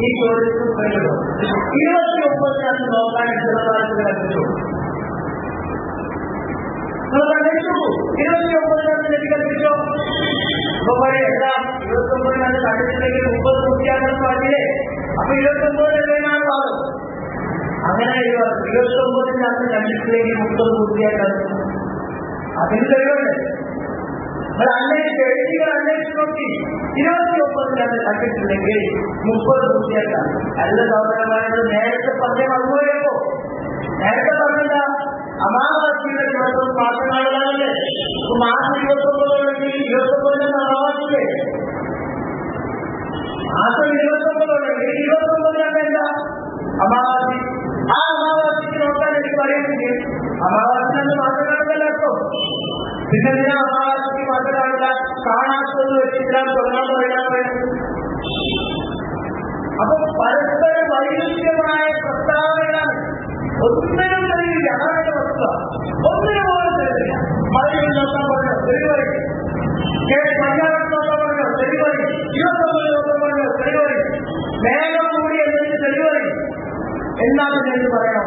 ഈ ചോദ്യത്തിന് ഉത്തരവിടും ഇരുപത്തി ഒമ്പതിനകത്ത് നോക്കാൻ ചെറുതായിട്ട് കൽപ്പിച്ചു നിങ്ങൾ കണ്ടിട്ടു ഇരുപത്തി ഒമ്പതിനകത്ത് എനിക്ക് കൽപ്പിച്ചോ അപ്പൊ പറയാം എന്താ ഇരുപത്തി ഒമ്പതിനകത്ത് കണ്ടിട്ടില്ലെങ്കിൽ മുപ്പത് നൂറ്റിയാണെന്ന് പറഞ്ഞില്ലേ അപ്പൊ ഇരുപത്തി ഒമ്പത് എവിടെയാണ് വാദം അങ്ങനെ ഇരുപത്തി ഒമ്പതിനകത്ത് കണ്ടിട്ടില്ലെങ്കിൽ മുപ്പത് നൂറ്റിയായിട്ടാണ് അതിന് തെളിവുണ്ട് നിങ്ങൾ അന്വേഷിച്ച് എഴുതികൾ അന്വേഷിച്ച് നോക്കി. ഇരുപത്തി ഒമ്പതിനകത്ത് കണ്ടിട്ടില്ലെങ്കിൽ മുപ്പത് നൂറ്റിയായിട്ടാണ് അല്ല സഹോദരന്മാരോട് നേരത്തെ പറഞ്ഞ മറുപടിയപ്പോ നേരത്തെ പറഞ്ഞില്ല അമാവാസിയുടെ ദിവസം മാസങ്ങളിലാണല്ലേ അപ്പൊ മാസം ഇരുപത്തി ഒമ്പതുണ്ടെങ്കിൽ ഇരുപത്തി ഒമ്പതിന് അമാവാസില്ലേ മാസം ഇരുപത്തി ഒമ്പതുണ്ടെങ്കിൽ ഇരുപത്തി ഒമ്പതിനാണ് എന്താ? അമാവാസി. ആ അമാവാസിക്ക് നോക്കാൻ എനിക്ക് പറയുന്നില്ല അമാവാസിനന്ന് മാസം കാണുന്നല്ലോ അർത്ഥം പിന്നെ എന്തിനാ അമാവാസിക്ക് മാസം കാണില്ല കാണാത്തത് വെച്ചിട്ടാണ് തുടങ്ങാൻ പറയാൻ പറയുന്നത് അപ്പൊ പരസ്പര വൈരുദ്ധ്യമായ പ്രസ്താവനകളാണ് ഒന്നിനും തെളിയില്ല അതാണ് എന്റെ വസ്തുത ഒന്നിനും പോലും തെളിയില്ല മഴയിൽ നോക്കാൻ പറഞ്ഞോ തെളിവറി മഞ്ഞാളം നോക്കാൻ പറഞ്ഞോ തെളിവറി ഇരുപത്തൊമ്പത് നോക്കാൻ പറഞ്ഞോ തെളിവറി മേഘം കൂടി എന്നതിന് തെളിവറി എന്നാണ് ഞാൻ പറയണം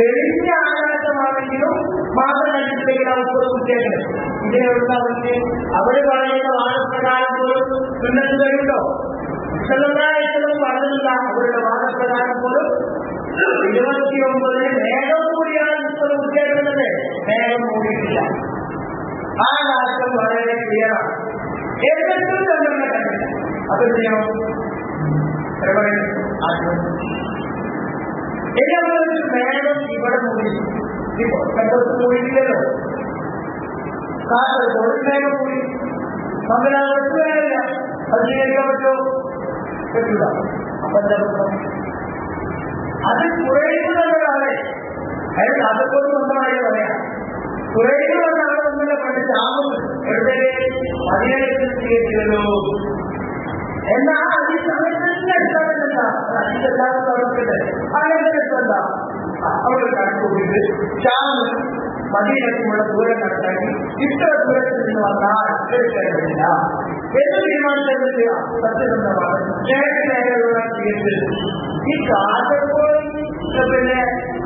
തെളിഞ്ഞ ആകാശമാണെങ്കിലും കണ്ടിട്ടില്ലെങ്കിൽ ആ മുപ്പത് അവർക്ക് അവർ പറയുന്ന വാദപ്രകാരം പോലും നിങ്ങൾക്ക് കഴിയുണ്ടോ പറഞ്ഞില്ല അവരുടെ വാദപ്രകാരം പോലും ഇരുപത്തിയൊമ്പതിന് നേരം കൂടിയാണ് മുപ്പത് കുട്ടിയായിരുന്നത് നേരം കൂടിയിട്ടില്ല. ആകാശം വളരെ ക്ലിയറാണ്. എന്നിട്ടും ചന്ദ്രനെ കണ്ടില്ല അതൊരു ചെയ്യണം എല്ലാവരും മേഘം ഇവിടെ മൂടി ഇപ്പൊ കണ്ടത് മൂടിയില്ലല്ലോ കാസർഗോഡ് മേഘം മൂടി മംഗലാപുരത്ത് വേനല്ല അത് സ്വീകരിക്കാൻ പറ്റുമോ? പറ്റൂല അപ്പൊ എന്താ അത് കുറയുന്നതാണ് അയാൾ അതൊക്കെ സ്വന്തമായി പറയാം. കുറയുന്നതാണ് അവിടെ ഒന്നുമില്ല പണ്ട് ചാമും എവിടെ പതിനേഴ് സ്വീകരിച്ചല്ലോ എന്നാ ഈ സമയത്തിന്റെ അടിസ്ഥാനത്തിൽ എന്താ അതിന്റെ പ്രവർത്തിട്ട് അങ്ങനെ എന്താ അവിടെ കണക്ക് കൂട്ടിയിട്ട് ക്ഷാമം മദീനത്തിനുള്ള ദൂരം കണക്കാക്കി ഇത്ര ദൂരത്തിൽ നിന്ന് വന്നാൽ എടുക്കേണ്ടതില്ല എന്ന് തീരുമാനിച്ചത് സത്യസന്ധമാണ് നേരത്തെ നേരെയുള്ള സ്വീകരിച്ചത് ഈ കാസർഗോഡ് പിന്നെ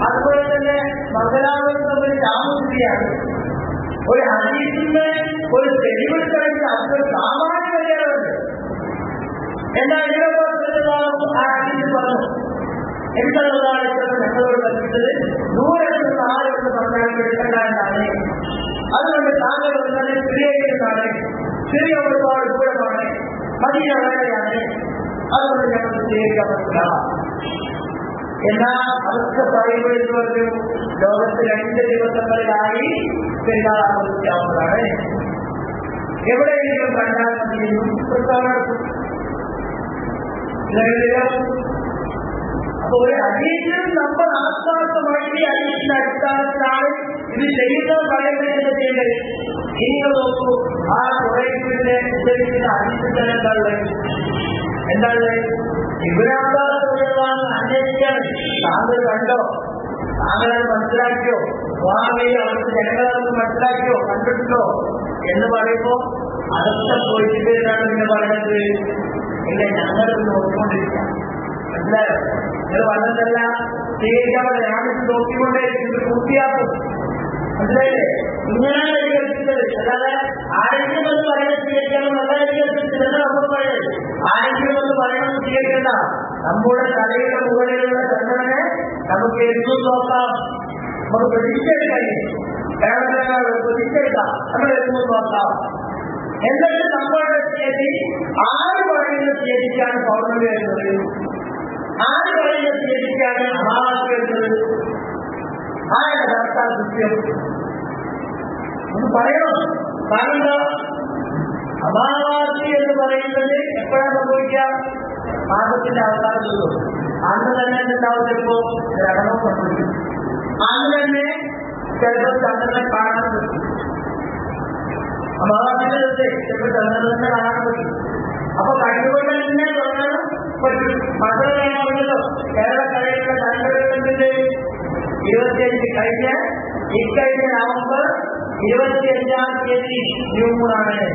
അതുപോലെ തന്നെ മംഗലാപുരം തമ്മിൽ താമസിക്കുകയാണ് ഒരു ഹരീഷിന്റെ ഒരു തെളിവെടുക്കണമെങ്കിൽ അത്ര സാമാന്യ മര്യാദയുണ്ട് എന്നാൽ ഇതിനൊപ്പം ആ ഹരീഷ് പറഞ്ഞു എന്താണ് ഞങ്ങളോട് കൽപ്പിച്ചത് നൂറെടുത്ത് നാലെടുത്ത് പറഞ്ഞാൽ എടുക്കണ്ട എന്നാണ് അതുകൊണ്ട് താങ്കൾ തന്നെ സിറിയയിലാണ് സിറിയ ഒരുപാട് ദൂരമാണ് മദീന വേറെയാണ് അതുകൊണ്ട് ഞങ്ങൾ സ്വീകരിക്കാൻ പറ്റില്ല എന്നാൽ അതൊക്കെ പറയുമ്പോഴെന്ന് പറഞ്ഞു ലോകത്ത് രണ്ട് ദിവസങ്ങളിലായി പെരുന്നാൾ ആഘോഷിക്കാവുന്നതാണ് എവിടെയെങ്കിലും കണ്ടാൽ മതി പ്രസ്താവന അപ്പൊ ഒരു അജീഷിനും നമ്മൾ ആത്മാർത്ഥമായിട്ട് ഈ അജീഷിന്റെ അടിസ്ഥാനത്തിലാണ് ഇത് ചെയ്യുന്ന പറയുന്നത് നിങ്ങൾ നോക്കൂ ആ കുറേപ്പിന്റെ ഉദ്ദേശിക്കുന്ന അജീഷിന്റെ എന്താണ് എന്താണ് ഇവരാണ് അന്വേഷിക്കാൻ താങ്കൾ കണ്ടോ? താങ്കളത് മനസ്സിലാക്കിയോ? സ്വാമി അവർക്ക് ജനങ്ങളത് മനസ്സിലാക്കിയോ? കണ്ടിട്ടുണ്ടോ? എന്ന് പറയുമ്പോ അതൊക്കെ പോയിട്ട് എന്താണ് പിന്നെ പറയുന്നത്? ഇല്ല ഞങ്ങളത് നോക്കിക്കൊണ്ടിരിക്കാം മനസ്സിലായോ? നിങ്ങൾ പറ്റില്ല ഞാനിത് നോക്കിക്കൊണ്ടേ പൂർത്തിയാക്കും. മനസ്സിലായില്ലേ? ഇങ്ങനെയാണ് വികസിച്ചത് അല്ലാതെ ആരെങ്കിലും എന്ന് പറയുന്നത് സ്വീകരിക്കണം നല്ല വികസിച്ചത് നമ്മൾ പറയുന്നത് ആരെങ്കിലും എന്ന് പറയുന്നത് സ്വീകരിക്കണ്ട. നമ്മുടെ തലയുടെ മുകളിലുള്ള ചന്ദ്രനെ നമുക്ക് എന്നും നോക്കാം. നമുക്ക് പ്രതീക്ഷയെടുക്കാൻ കേരളത്തിലാണ് പ്രതീക്ഷയെടുക്കാം. നമ്മൾ എന്നും നോക്കാം. എന്നിട്ട് നമ്മളുടെ തീയതി? ആര് പറയുന്ന തീയതിക്കാണ് പൗർണമി വരുന്നത്? ആര് പറയുന്ന തീയതിക്കാണ് അമാവാസി വരുന്നത്? ആരുടെ കർത്താൻ കൃത്യം ഒന്ന് പറയണം. കാരണം അമാവാസി എന്ന് പറയുന്നത് എപ്പോഴാണ് സംഭവിക്കുക? മാസത്തിന്റെ അവസാനം കിട്ടും അന്ന് തന്നെ ഉണ്ടാവും ചിലപ്പോ ഗ്രഹണം സംഭവിക്കും. അന്ന് തന്നെ ചിലപ്പോൾ ചന്ദ്രനെ കാണാൻ പറ്റും අමාරුද ඒකට අනන්ත ආකාරයි අප කඩේකට ඉන්නේ කරනවා පතරේනවලු කැරලා කඩේකට ගන්නකෙන්නේ 25 කයිද ඒකයි නවම්බර් 25 ஆம் தேதி நியூமுரானே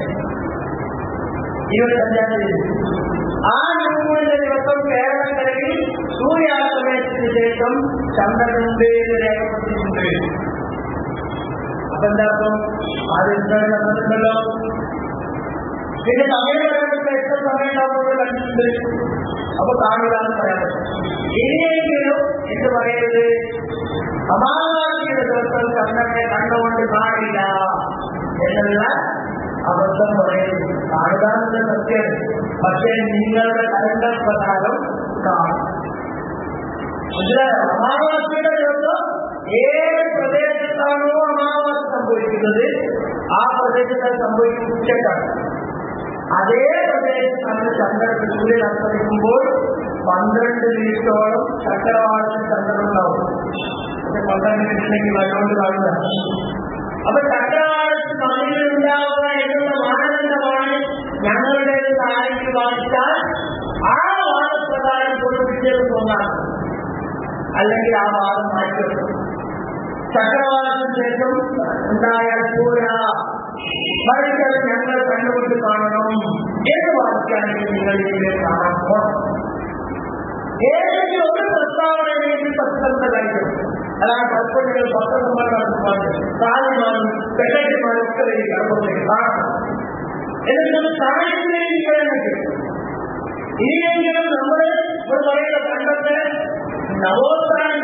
25 ஆம் தேதி ఆ నియమముల యొక్క ప్రేరణ కలిగి సూర్యాస్తమయ దేశం చంద్రగుండే రేఖపడుతుంది അപ്പൊ എന്താക്കും ആദ്യം ചന്ദ്രനുണ്ടല്ലോ പിന്നെ സമയം പറയുമ്പോൾ എത്ര സമയം ഉണ്ടാവുന്നത് കണ്ടിട്ടുണ്ട്. അപ്പൊ താങ്കളാണ് എന്ന് പറയാൻ ഇനിയെങ്കിലും എന്ത് പറയരുത് അമാവാസിയുടെ ദിവസം ചന്ദ്രനെ കണ്ടുകൊണ്ട് കാണില്ല എന്നുള്ള അബദ്ധം പറയരുത് കാണുക സത്യം. പക്ഷേ നിങ്ങളുടെ കലണ്ടർ പ്രകാരം കാണും. മനസ്സിലായോ? സമാധാനത്തിന്റെ ദിവസം ഏത് പ്രദേശത്താണോ അമാവാസി സംഭവിക്കുന്നത് ആ പ്രദേശത്ത് സംഭവിക്കുന്ന ഉച്ചക്കാണ് അതേ പ്രദേശത്താണ് ചന്ദ്രൻ സൂര്യൻ അസ്തമിക്കുമ്പോൾ പന്ത്രണ്ട് മിനിറ്റോളം ചക്രവാളത്തിൽ ചന്ദ്രൻ ഉണ്ടാവും പക്ഷെ പന്ത്രണ്ട് മിനിറ്റിലേക്ക് വന്നുകൊണ്ട് കാണുക അപ്പൊ ചക്രവാളത്തിൽ മണ്ണിൽ ഉണ്ടാവുക എന്നുള്ള മാനദണ്ഡമാണ് ഞങ്ങളുടെ ആരെങ്കിലും വാദിച്ചാൽ ആ വാദപ്രകാരം പൊതുപ്പിച്ചത് തോന്നാം അല്ലെങ്കിൽ ആ വാദം മാറ്റിവെക്കും சக்கரவாதத்தின் சேர்க்கும் உண்டாயால் போரா மருத்துவ ஞங்கள் கண்டுகொண்டு காணணும். ஏது வாக்கியானங்களை காணப்போம் ஏழு ஒரு பிரஸ்தாவனையிலிருந்து பத்து வேண்டும் அதாவது பற்படிகள் பத்தொன்பது நடத்துவார்கள் தாலிமான் பெண்ணை மருத்துவரை கர்ப்பதைதான் இதற்கு தாய்க்கு இனியெங்கிலும் நம்மளே ஒரு வகையில பண்டத்தை நவோத்தாரன்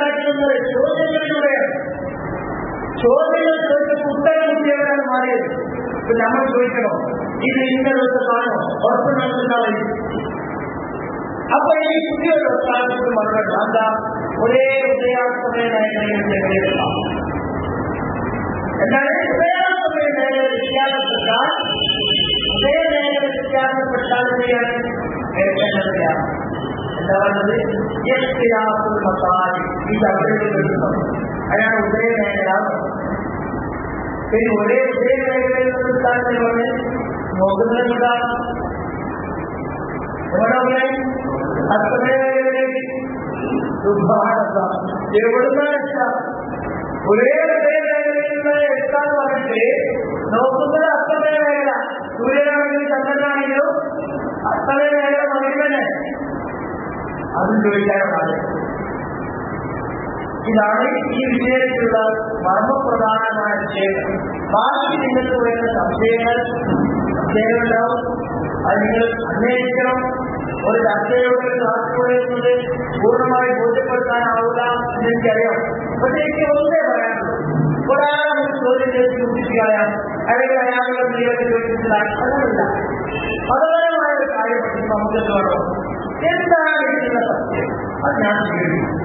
சோதனைகளுடைய ഇപ്പോൾ പറയുന്ന പണ്ടത്തെ നവോത്ഥാനം ഉണ്ടാക്കുന്നത് ചോദ്യങ്ങളിലൂടെയാണ് ചോദ്യങ്ങൾ ചോദിച്ചപ്പോൾ ഉത്തരം കുട്ടിയവരാണ് മാറിയത് ഇപ്പൊ നമ്മൾ ചോദിക്കണം ഇത് ഇന്ന ദിവസമാണോ ഉറപ്പ് നടത്തുന്നവരി അപ്പൊ ഈ പുതിയൊരു സ്ഥാനത്ത് മറുപടി എന്താ ഒരേ ഉദയാസ്തമയ മേഖലയിൽ എന്നാൽ ഉദയാസ്തമയ മേഖല വ്യത്യാസപ്പെട്ടാൽ ഉദയ മേഖല വ്യത്യാസപ്പെട്ടാൽ ചെയ്യാൻ കേൾക്കേണ്ടതില്ല എന്താ പറയുന്നത് യസ്തിരാസുൽ മസാലി ഈ ചർച്ചയിൽ വരുന്നത് അതാണ് ഉദയ മേഖല പിന്നെ ഒരേ ഉദയ മേഖലയിൽ നിന്ന് സ്ഥാനത്തിൽ പറഞ്ഞ് നോക്കുന്നത് എന്താ എവിടെ അവിടെ അസ്തമയ മേഖലയിലേക്ക് ദുർഭാഗത എവിടുന്ന ഒരേ ഉദയ മേഖലയിലുള്ള എത്താന്ന് പറഞ്ഞിട്ട് നോക്കുന്നത് അസ്തമയ മേഖല സൂര്യനാണെങ്കിലും ചന്ദ്രനാണെങ്കിലും അസ്തമയ മേഖല മതിരുമല്ലേ അതും ചോദിക്കാനാണ് ഇതാണ് ഈ വിഷയത്തിലുള്ള മർമ്മപ്രധാനമായ വിഷയങ്ങൾ. ബാക്കി നിങ്ങൾക്ക് വേണ്ട സംശയങ്ങൾ സംശയങ്ങളുണ്ടാവും. അത് നിങ്ങൾ അന്വേഷിക്കണം. ഒരു ചർച്ചയുടെ എന്നത് പൂർണമായി ബോധ്യപ്പെടുത്താനാവില്ല എന്ന് എനിക്കറിയാം. പക്ഷേ എനിക്ക് ഒന്നേ പറയാനുള്ളൂ. ഒരാളെ നമുക്ക് ചോദ്യം ചെയ്ത് ചിന്തിക്കുകയാൽ അല്ലെങ്കിൽ അയാളുടെ ജീവിതത്തിൽ ചോദിച്ചിട്ടില്ല അങ്ങനല്ല മതപരമായ ഒരു കാര്യം നമുക്ക് വേണം? എന്താണ് ഇതിനുള്ള സത്യം അത് ഞാൻ സ്വീകരിക്കും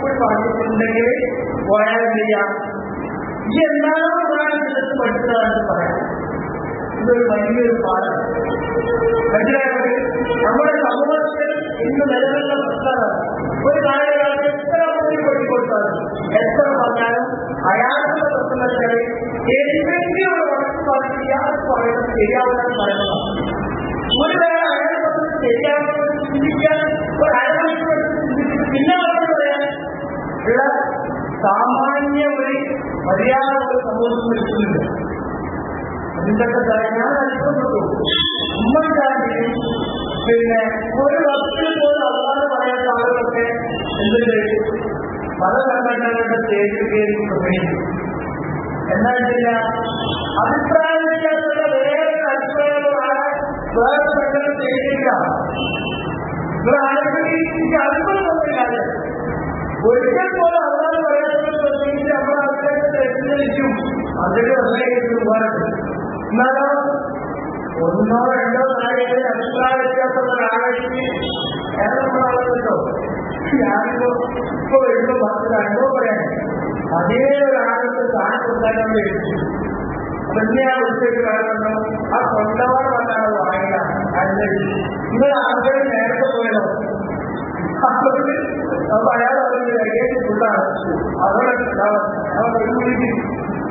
പൈസ കൂടി പറഞ്ഞിട്ടുണ്ടെങ്കിൽ പോയാൽ ചെയ്യാം ഈ എന്താണോ ഒരാൾ ചിലത്ത് പഠിച്ചതാണെന്ന് പറയാം ഇതൊരു വലിയൊരു പാഠം മനസ്സിലായത് നമ്മുടെ സമൂഹത്തിൽ ഇന്ന് നിലനിൽക്കുന്ന പ്രശ്നമാണ് ഒരു കാലകാലത്ത് എത്ര കൂടി കൊട്ടിക്കൊടുത്താലും എത്ര പറഞ്ഞാലും അയാളുടെ പ്രശ്നങ്ങൾ എന്തെങ്കിലും ഒരു ഉറപ്പ് പറഞ്ഞ് ഇയാൾക്ക് പറയുന്നത് ശരിയാവുന്ന പറയുന്നതാണ് ഒരു ശരിയാണെന്ന് ചിന്തിക്കാൻ ഒരു അരമണിക്കൂർ സാമാന്യ ഒരു മര്യാദ ഒരു സമൂഹത്തിൽ നിൽക്കുന്നില്ല അതിന്റെ ഞാൻ അത്ഭുതപ്പെട്ടു ഉമ്മൻചാണ്ടി പിന്നെ ഒരു വസ്തു പോലും അല്ലാതെ പറയാത്ത ആളുകളൊക്കെ എന്തുണ്ട് പല സംഘടനകളുടെ സ്റ്റേജിൽ കയറി പ്രസംഗിക്കും എന്നാൽ ചില അഭിപ്രായ വ്യത്യാസമുള്ള വേറെ അഭിപ്രായങ്ങളാണ് വേറെ സംഘടന സ്റ്റേജില്ല നിങ്ങൾ ആരെങ്കിലും എനിക്ക് അത്ഭുതമൊന്നുമില്ല ഒരിക്കൽ പോലും అందుకే అసలు ఉన్నారా ఉన్నో రెండో నాగేసి అభిప్రాయాలు నాగేసి ఏదో యాదవ ఎంతో భక్తులు అనుభవపడాయి అదే రాగంతో దాటుకుంటాడని తెలిసి ప్రజ్ఞాలు వచ్చే కాలంలో ఆ కొంతవారు అన్నారు ఆయన ఆయన ఇంకా అందరూ నేర్పపోయాం అప్పుడు అయ్యారు అడిగేసి ఉంటారు అవన్నీ కావాలి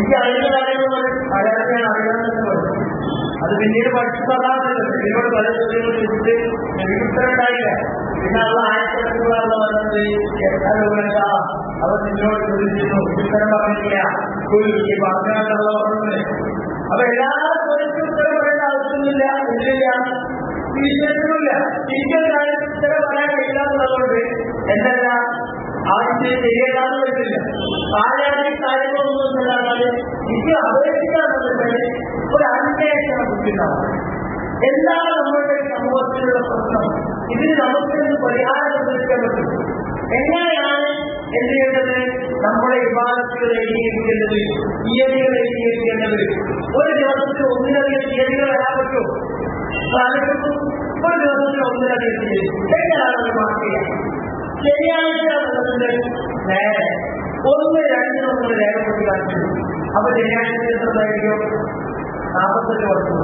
എനിക്ക് അറിയുന്ന കാര്യങ്ങൾ മലയാളത്തെ ഞാൻ അറിയാമെന്ന് പറഞ്ഞു അത് പിന്നീട് പഠിച്ചു പറഞ്ഞാൽ ഇതിനോട് പല ചോദ്യങ്ങൾ പിന്നെ അത് ആയിരത്തിലുള്ള പറഞ്ഞത് എത്ര അവർ നിന്നോട് ചോദിച്ചിരുന്നു ഉത്തരം പറഞ്ഞില്ല. ഈ പറഞ്ഞാലുള്ള പറഞ്ഞത്. അപ്പൊ എല്ലാ ചോദിച്ചും ഉത്തരം പറയേണ്ട ആവശ്യമൊന്നുമില്ല ടീച്ചർ കാര്യം ഉത്തരം പറയാൻ കഴിയില്ല എന്തല്ല ആദ്യം ചെയ്യേണ്ടാന്ന് പറ്റില്ല ആരാധന കാര്യങ്ങളൊന്നും ഇല്ലാതെ എനിക്ക് അപേക്ഷിക്കാന്നുണ്ടെങ്കിൽ ഒരു അന്വേഷണം ബുദ്ധിമുട്ടാണ്. എന്താണ് നമ്മുടെ സമൂഹത്തിലുള്ള പ്രശ്നം? ഇതിന് നമുക്കെന്ത് പരിഹാരം കണ്ടുപിടിക്കാൻ പറ്റും? എങ്ങനെയാണ് എന്ത് ചെയ്യേണ്ടത്? നമ്മുടെ വിവാദത്തിൽ ഏകീകരിക്കേണ്ടത് തീയതികൾ ഒരു ദിവസത്തിൽ ഒന്നിലധികം തീയതികൾ വരാൻ പറ്റുമോ? ഒരു ദിവസത്തിൽ ഒന്നിലധികം എങ്ങനെയാണ് മാർക്ക് ചെയ്യാം ശനിയാഴ്ച എന്നുള്ളതിന്റെ നേരെ ഒന്ന് രണ്ട് നമ്മൾ രേഖപ്പെടുത്തി കാണിച്ചു അപ്പൊ ശനിയാഴ്ച എത്രതായിരിക്കും നാൽപ്പത്തെട്ട് വർഷം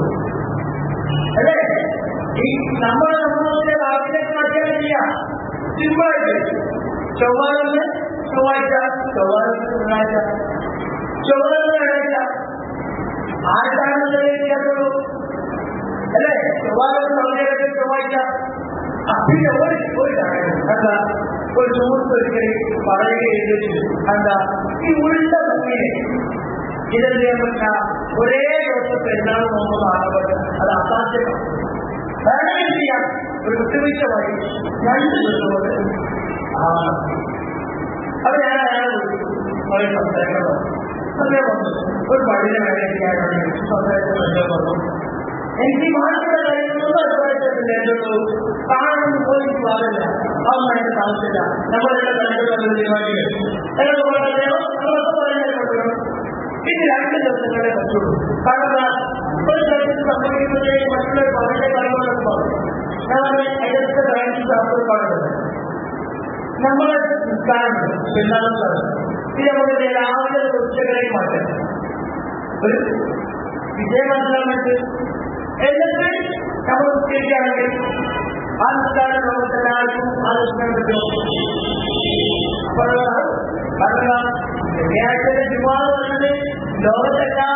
അല്ലേ ഈ നമ്മുടെ സമൂഹത്തിലെ ബാക്കിലേക്ക് മാറ്റിയാൽ ചെയ്യാം സിമ്പിളായിട്ട് ചൊവ്വാഴ്ച ചൊവ്വാഴ്ച ചൊവ്വാഴ്ച തിങ്കളാഴ്ച ചൊവ്വാഴ്ച വ്യാഴാഴ്ച ആഴ്ചാണെന്നതേ വ്യത്യാസമുള്ളൂ അല്ലേ ചൊവ്വാഴ്ച സൗകര്യത്തിൽ ചൊവ്വാഴ്ച ആ, പിന്നെ ഒരു ഒരു ஒரு நூற்பொருட்களை பழைய எழுதி அந்த உள்ள உண்மையை இதன் தேவைப்பட்டா ஒரே யோசனை இருந்தாலும் ரொம்ப ஆகப்படும் அது அசாத்தியம். பரவசியா ஒரு விட்டுவிட்ட வழி நன்றி சொல்லுவது வேலை செய்யாத എനിക്ക് മാറ്റുള്ള കാര്യങ്ങളൊന്നും അഭിപ്രായത്തില്ല എന്തുള്ളൂ കാണുന്നത് പോലും പാടില്ല അതൊന്നും താമസില്ല നമ്മളുടെ കണ്ടുള്ള തീരുമാനിക്കുക എന്നൊക്കെ പറഞ്ഞാൽ നമ്മളൊക്കെ പറയാൻ ഇത് രണ്ട് ദിവസങ്ങളെ പറ്റുള്ളൂ കാരണം ഒരു സ്ഥലത്ത് സംഭവിക്കുന്നതിലേക്ക് മറ്റുള്ള പറഞ്ഞ കാര്യങ്ങളൊക്കെ പറഞ്ഞു ഞാൻ അതിനകത്ത് ബാങ്കിൽ ശാസ്ത്രം പറയുന്നത് നമ്മളെ നിസ്കാരമുണ്ട് പെരുന്നാളുണ്ട് ഇത് നമുക്ക് രാവിലെ ഉച്ചകളെ മാറ്റാം ഒരു വിജയം മനസ്സിലാക്കിയിട്ട് എന്നിട്ട് നമ്മൾ നിസ്കരിക്കുകയാണെങ്കിൽ ആ നിസ്കാരം നമുക്ക് എല്ലാവർക്കും ആ നിസ്കാരം പറ്റും Elbette kabul edildi. Ankara'da Ramazan'ın alışkanlığı yok. Paralar, paralar, Riyasete Cuma vardı, Doğru'da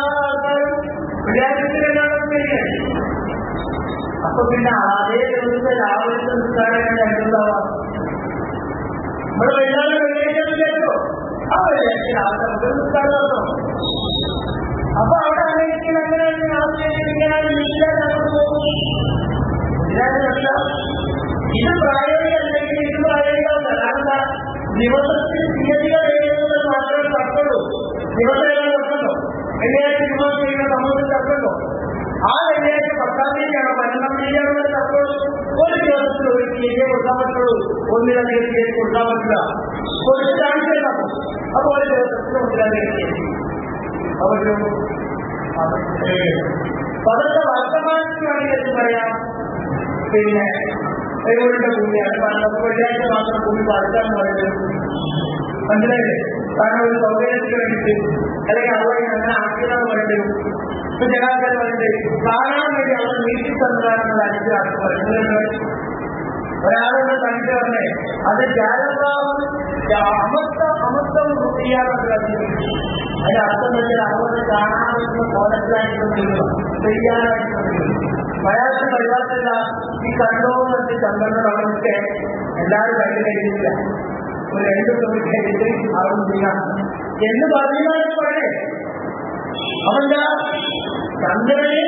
var, Riyasete Cuma అప్పుడు నిన్న అదే రోజున ఆలోచిస్తున్నారని అంటున్నావా మనం వెళ్ళాలని వెళ్ళేటట్లేదు అప్పుడు అవసరం అప్పుడు ഇത് പ്രായോഗിക അല്ലെങ്കിൽ ഇത് പ്രായോഗികമല്ല കാരണം എന്താ ദിവസത്തിൽ തീയതികൾ എഴുതുന്നത് മാത്രമേ തർക്കമുള്ളൂ ദിവസം എഴുതാൻ തർക്കമുണ്ടോ വെള്ളിയാഴ്ച ദിവസം ചെയ്യുന്ന സമൂഹത്തിൽ തർക്കമുണ്ടോ ആ വെള്ളിയാഴ്ച പത്താം തീയതിയാണോ പതിനൊന്നാം തീയതിയാണോ തർക്കമുള്ളൂ ഒരു ദിവസത്തിൽ ഒരു തീയതിയെ കൊടുക്കാൻ പറ്റുള്ളൂ ഒന്നിലധികം തീയതി കൊടുക്കാൻ പറ്റില്ല കൊടുത്ത് കാണിച്ചു അപ്പൊ ഒരു ദിവസത്തിൽ ഒന്നിലധികം തീയതി അവരും പദത്തെ വർത്തമാനത്തിലാണെങ്കിൽ എന്ന് പറയാം പിന്നെ ദൈവങ്ങളുടെ ഭൂമിയാണ് കാരണം വെള്ളിയാഴ്ച മാത്രം ഭൂമി പാലിക്കാൻ പറയുന്നത് മനസ്സിലായില്ലേ? കാരണം ഒരു സൗകര്യത്തിന് വേണ്ടിയിട്ട് അല്ലെങ്കിൽ അവിടെ അങ്ങനെ ആക്കിയതാണ് പറയുന്നത് ഇപ്പൊ ചില ആൾക്കാർ പറയുന്നത് കാണാൻ വേണ്ടി അവർ നീട്ടി തന്നതാണെന്നുള്ള അനുഗ്രഹം പറയുന്നത് ഒരാളുടെ കണ്ടു പറഞ്ഞേ അത് ജാലഭാവം അമത്തം അമത്തം ചെയ്യാറുണ്ട് അതിന്റെ അർത്ഥം വെച്ചാൽ അവർ കാണാവുന്ന കോലത്തിലായിട്ട് ചെയ്യാനായിട്ടുണ്ടെങ്കിലും മലയാളത്തിൽ കഴിയാത്തില്ല ഈ കണ്ടോന്ന് വെച്ച് ചന്ദ്രന്റെ വളർച്ചയെ എല്ലാവരും കണ്ടു കഴിഞ്ഞില്ല ഒരു രണ്ട് തൊഴിൽ കഴിഞ്ഞിട്ട് ചെയ്യാം എന്ന് പറഞ്ഞാൽ പറയേ അവന്റെ ചന്ദ്രനെ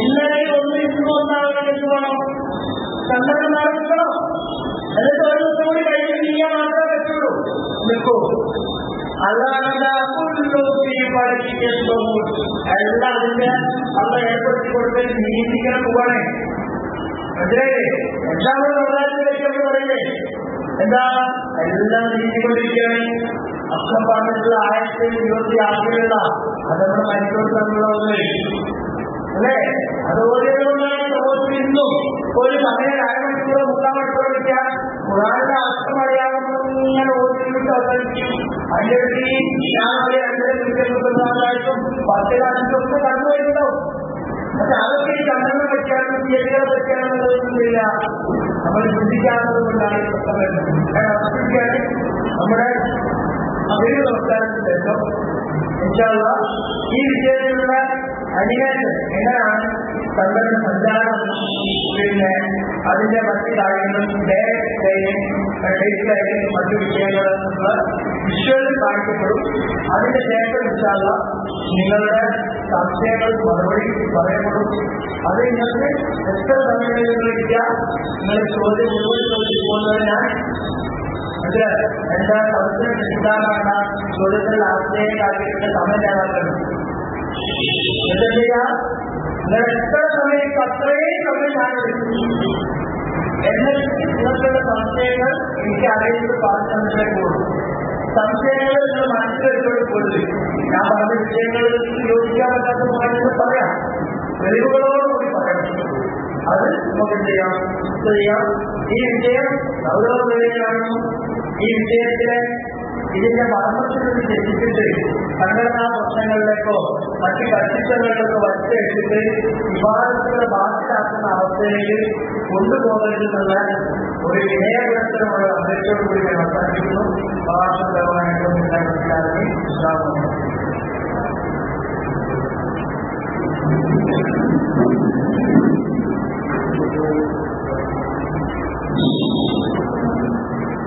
ഇന്നലെ ഒന്ന് ഇന്ന് ഒന്നാകണം വേണം. ചന്ദ്രൻ നടക്കണം എന്നിട്ട് ഒരു ദിവസം കൂടി കഴിഞ്ഞ് ചെയ്യാൻ മാത്രമേ പറ്റുള്ളൂ. നിൽക്കൂ. അല്ലാതെ പഠിപ്പിക്കുന്നു എല്ലാം അതിന്റെ അന്ന് ഏർപ്പെടുത്തി കൊടുത്ത് നീതിക്കാൻ പോവാണേ മനസ്സിലായില്ലേ എല്ലാവരും നന്നായിട്ട് നമ്മൾ പറയില്ലേ എന്താ എല്ലാം നീതിക്കൊണ്ടിരിക്കുകയാണ് അക്കം പറഞ്ഞിട്ടുള്ള ആയിരത്തി ഇരുപത്തി ആറിലുള്ള അത് നമ്മുടെ മനുഷ്യർ തമ്മിലുള്ള ഒന്ന് അല്ലേ അത് ഓരോന്നാണ് സമൂഹത്തിൽ ഇന്നും ഒരു സമയം അരമണിക്കൂർ മുക്കാൽ മണിക്കൂർ വയ്ക്കാൻ ഖുറാന്റെ അർത്ഥം അറിയാവുന്ന ഇങ്ങനെ ഓരോരുത്തർക്ക് अभिव्यक्ति ज्ञानामध्ये अभिव्यक्तीचे लोकसहकारातून पाचशे दाखवू येतो आता आरोग्य चांगल्या बच्चांमध्ये एका बच्चांमध्ये दिलेल्या हमारे बुद्धि के आधार पर जाने का समय है क्या है हमारा अगले ചന്ദ്രന്റെ സഞ്ചാരം പിന്നെ അതിന്റെ മറ്റു കാര്യങ്ങളും ഡേ ഡേറ്റിലായി മറ്റു വിഷയങ്ങളും വിഷ്വൽ കാണിക്കപ്പെടും. അതിന്റെ ശേഷം വെച്ചാൽ നിങ്ങളുടെ സംശയങ്ങൾ മറുപടി പറയപ്പെടും. അത് നിങ്ങൾക്ക് എത്ര സമയങ്ങളിൽ വിളിക്കാം നിങ്ങൾ ചോദ്യം മുഴുവൻ ചോദിച്ചു പോകുന്നത് ഞാൻ അത് എന്റെ സൗന്ദര്യം കിട്ടാനാണ് ചോദ്യത്തിൽ ആശ്രയക്കാക്കിയിട്ട് സമയം നേടാറുണ്ട് എന്താ ചെയ്യാ നിങ്ങൾ എത്ര സമയം അത്രയും സമയം ഞാൻ എന്നിട്ട് നിങ്ങൾക്കുള്ള സംശയങ്ങൾ എനിക്ക് അറിയുന്നത് പറഞ്ഞു തന്നിട്ടേ സംശയങ്ങൾ നിങ്ങൾ മനസ്സിലെടുത്തോട് പോലും ഞാൻ പറഞ്ഞ വിഷയങ്ങൾ യോജിക്കാൻ പറ്റാത്ത പറയുന്നത് പറയാം. തെളിവുകളോടുകൂടി പറയണം അത് നമുക്ക് എന്ത് ചെയ്യാം? ചെയ്യാം? ഈ വിഷയം ഗൗരവമാണ് ഈ വിഷയത്തിലെ ഇതിന്റെ മർമ്മത്തിൽ നിന്ന് തെറ്റിച്ചിട്ട് സംഘടനാ പ്രശ്നങ്ങളിലേക്കോ മറ്റ് കർഷിച്ചകളിലേക്കോ വലിച്ചെടുത്തിട്ട് വിവാദത്തുകളെ ബാധിക്കാക്കുന്ന അവസ്ഥയിലേക്ക് കൊണ്ടുപോകരുതെന്നുള്ള ഒരു വിനയപുരത്തിനുള്ള അപേക്ഷയോട് കൂടി ഞാൻ അവസാനിക്കുന്നു ഭാഷപരമായിട്ടും മനസ്സിലാക്കി വിശ്വാസമുണ്ട്